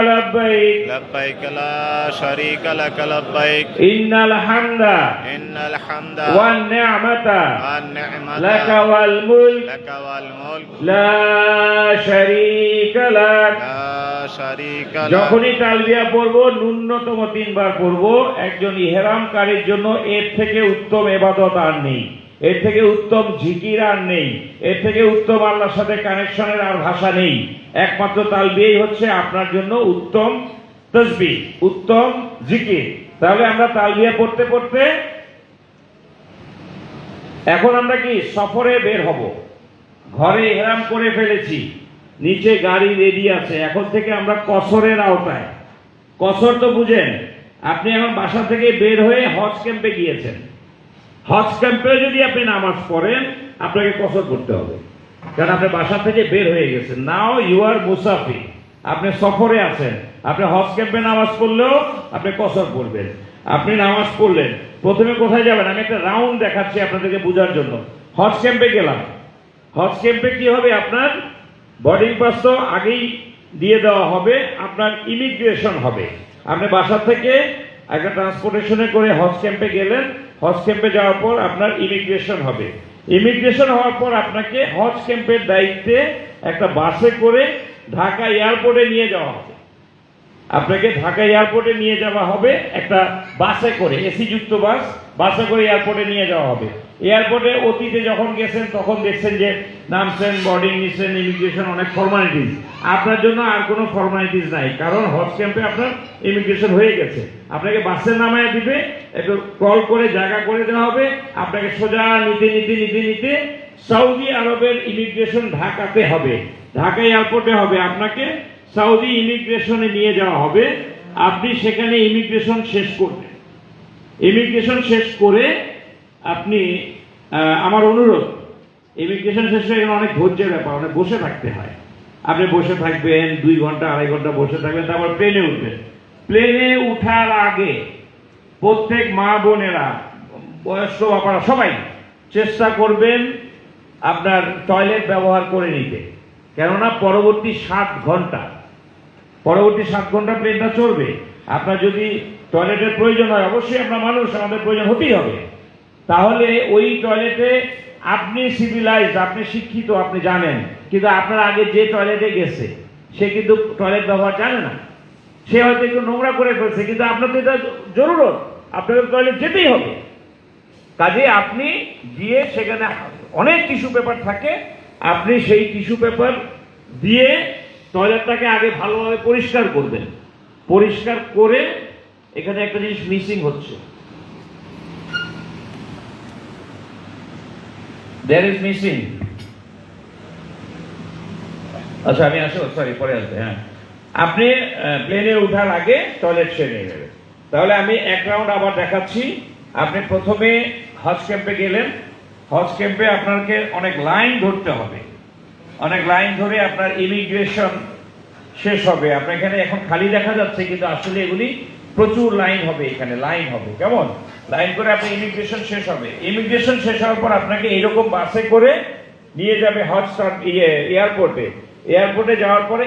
لبيك لبيك لا شريك لك لبيك إن الحمد إن الحمد والنعمة والنعمة لك والملك لك والملك لا شريك لك لا شريك لك যখনই তালবিয়া পড়ব ন্যূনতম তিনবার পড়ব একজন ইহরামকারীর জন্য এর থেকে উত্তম এবাদত আর নেই এর থেকে উত্তম ঝিকির আর নেই। এর থেকে উত্তম আল্লাহর সাথে কানেকশনের আর ভাষা নেই। একমাত্র তালবিয়াই হচ্ছে আপনার জন্য উত্তম তসবি উত্তম জিকির। তাহলে আমরা তালবিয়া পড়তে পড়তে এখন আমরা কি সফরে বের হব? ঘরে হেরাম করে ফেলেছি। নিচে গাড়ি রেডি আছে। এখন থেকে আমরা কসরের আওতায়। কসর তো বুঝেন, আপনি এখন বাসা থেকে বের হয়ে হজ ক্যাম্পে গিয়েছেন। হজ ক্যাম্পে যদি আপনি নামাজ পড়েন, আপনাকে কসর করতে হবে। কারণ আপনি বাসা থেকে বের হয়ে গেছেন। নাও ইউ আর মুসাফি আপনি সফরে আছেন। আপনি হজ ক্যাম্পে নামাজ পড়লেও আপনি কসর পড়বেন আপনি নামাজ পড়লেন। প্রথমে কোথায় যাবেন? আমি একটা রাউন্ড দেখাচ্ছি আপনাদেরকে বোঝার জন্য। হজ ক্যাম্পে গেলাম। হজ ক্যাম্পে কি হবে আপনার? বোর্ডিং পাস তো আগেই দিয়ে দেওয়া হবে। আপনার ইমিগ্রেশন হবে। আপনি বাসা থেকে একটা ট্রান্সপোর্টেশনে করে হজ ক্যাম্পে গেলেন। হজ ক্যাম্পে যাওয়ার পর আপনার ইমিগ্রেশন হবে। ইমিগ্রেশন হওয়ার পর আপনাকে হজ ক্যাম্পের দায়িত্বে একটা বাসে করে ঢাকা এয়ারপোর্টে নিয়ে যাওয়া হবে। আপনাকে ঢাকা এয়ারপোর্টে নিয়ে যাওয়া হবে একটা বাসে করে এসি যুক্ত বাস, বাসে করে এয়ারপোর্টে নিয়ে যাওয়া হবে। এয়ারপোর্টে অতীতে যখন গেছেন, তখন দেখছেন যে নামছেন বোর্ডিং নিচ্ছেন ইমিগ্রেশন অনেক ফর্মালিটিস আপনার জন্য আর কোনো ফর্মালিটিস নাই, কারণ হজ ক্যাম্পে আপনার ইমিগ্রেশন হয়ে গেছে। আপনাকে বাসে নামায় দিবে, একটু কল করে, জায়গা করে দেওয়া হবে। আপনাকে সোজা নিতে নিতে নিতে নিতে সৌদি আরবের ইমিগ্রেশন ঢাকাতে হবে। ঢাকা এয়ারপোর্টে হবে। আপনাকে সৌদি ইমিগ্রেশনে নিয়ে যাওয়া হবে, আপনি সেখানে ইমিগ্রেশন শেষ করবেন। ইমিগ্রেশন শেষ করে আপনি আমার অনুরোধ ইমিগ্রেশন শেষ হয়ে গেলে অনেক ধৈর্যের ব্যাপার, অনেক বসে থাকতে হয়। আপনি বসে থাকবেন, দুই ঘণ্টা, আড়াই ঘণ্টা বসে থাকবেন, তারপর প্লেনে উঠবেন। প্লেনে উঠার আগে প্রত্যেক মা বোনেরা, বয়স্ক বাবারা সবাই চেষ্টা করবেন আপনার টয়লেট ব্যবহার করে নিতে। কেননা পরবর্তী সাত ঘণ্টা পরবর্তী সাত ঘণ্টা প্লেনটা চলবে। আপনার যদি টয়লেটের প্রয়োজন হয়, অবশ্যই আপনার মানুষ, আমাদের প্রয়োজন হতেই হবে। তাহলে ওই টয়লেটে আপনি সিভিলাইজ আপনি শিক্ষিত, আপনি জানেন। কিন্তু আপনার আগে যে টয়লেটে গেছে, সে কিন্তু টয়লেট ব্যবহার জানে না। সে হয়তো একটু নোংরা করে ফেলছে, কিন্তু আপনার তো এটা জরুরত। আপনাকে টয়লেট যেতেই হবে। কাজে আপনি গিয়ে সেখানে অনেক টিস্যু পেপার থাকে, আপনি সেই টিস্যু পেপার দিয়ে টয়লেটটাকে আগে ভালোভাবে পরিষ্কার করবেন। পরিষ্কার করে এখানে একটা জিনিস মিসিং হচ্ছে। দেয়ার ইজ মিসিং আচ্ছা আমি আসো সরি পরে আসবে হ্যাঁ। আপনি প্লেনে ওঠার আগে টয়লেট সেরে নেবেন তাহলে আমি এক রাউন্ড আবার দেখাচ্ছি। আপনি প্রথমে হজ ক্যাম্পে গেলেন। হজ ক্যাম্পে আপনাকে অনেক লাইন ধরতে হবে। অনেক লাইন ধরে আপনার ইমিগ্রেশন শেষ হবে। আপনার এখানে এখন খালি দেখা যাচ্ছে, কিন্তু আসলে এগুলি প্রচুর লাইন হবে এখানে, লাইন হবে। কেমন? লাইন করে আপনার ইমিগ্রেশন শেষ হবে। ইমিগ্রেশন শেষ হওয়ার পর আপনাকে এইরকম বাসে করে নিয়ে যাবে হজ ইয়ে এয়ারপোর্টে এয়ারপোর্টে যাওয়ার পরে